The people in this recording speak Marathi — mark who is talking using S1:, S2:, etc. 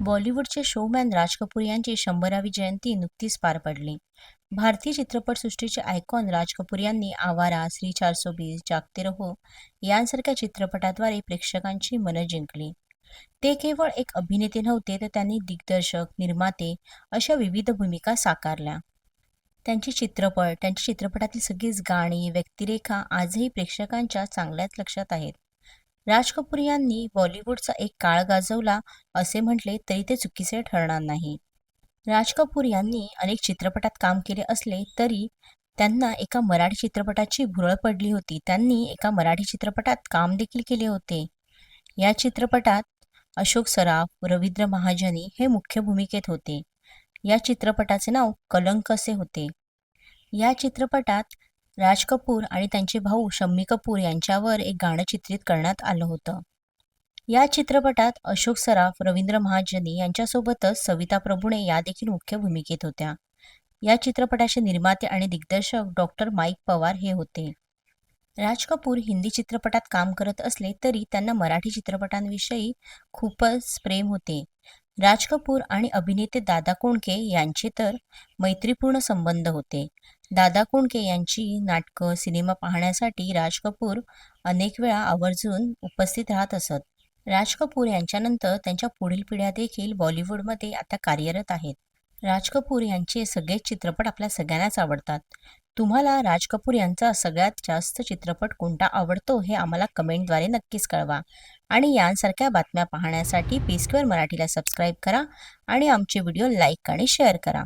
S1: बॉलिवूडचे शोमॅन राज कपूर यांची शंभरावी जयंती नुकतीच पार पडली. भारतीय चित्रपटसृष्टीचे आयकॉन राज कपूर यांनी आवारा श्री चारसो बीस जागते रहो यांसारख्या चित्रपटाद्वारे प्रेक्षकांची मनं जिंकली. ते केवळ एक अभिनेते नव्हते तर त्यांनी दिग्दर्शक निर्माते अशा विविध भूमिका साकारल्या. त्यांचे चित्रपट त्यांच्या चित्रपटातील सगळीच गाणी व्यक्तिरेखा आजही प्रेक्षकांच्या चांगल्याच लक्षात आहेत. राज कपूर यांनी बॉलिवूडचा एक काळ गाजवला असे म्हटले तरी ते चुकीचे ठरणार नाही. राज कपूर यांनी अनेक चित्रपटात काम केले असले तरी त्यांना एका मराठी चित्रपटाची भुरळ पडली होती. त्यांनी एका मराठी चित्रपटात काम देखील केले होते. या चित्रपटात अशोक सराफ रवींद्र महाजनी हे मुख्य भूमिकेत होते. या चित्रपटाचे नाव कलंक असे होते. या चित्रपटात राज कपूर आणि त्यांचे भाऊ शम्मी कपूर यांच्यावर एक गाणं चित्रित करण्यात आलं होतं. या चित्रपटात अशोक सराफ रवींद्र महाजनी यांच्यासोबतच सविता प्रभुणे या देखील मुख्य भूमिकेत होत्या. या चित्रपटाचे निर्माते आणि दिग्दर्शक डॉक्टर माईक पवार हे होते. राज कपूर हिंदी चित्रपटात काम करत असले तरी त्यांना मराठी चित्रपटांविषयी खूपच प्रेम होते. राज कपूर आणि अभिनेते दादा कोंडके यांचे तर मैत्रीपूर्ण संबंध होते. दादा कोंडके यांची नाटकं सिनेमा पाहण्यासाठी राज कपूर अनेक वेळा आवर्जून उपस्थित राहत असत. राज कपूर यांच्यानंतर त्यांच्या पुढील पिढ्या देखील बॉलिवूडमध्ये आता कार्यरत आहेत. राज कपूर यांचे सगळेच चित्रपट आपल्या सगळ्यांनाच आवडतात. तुम्हाला राज कपूर यांचा सगळ्यात जास्त चित्रपट कोणता आवडतो हे आम्हाला कमेंटद्वारे नक्कीच कळवा. आणि यांसारख्या बातम्या पाहण्यासाठी पी स्क्वेअर मराठीला सबस्क्राईब करा आणि आमचे व्हिडिओ लाईक आणि शेअर करा.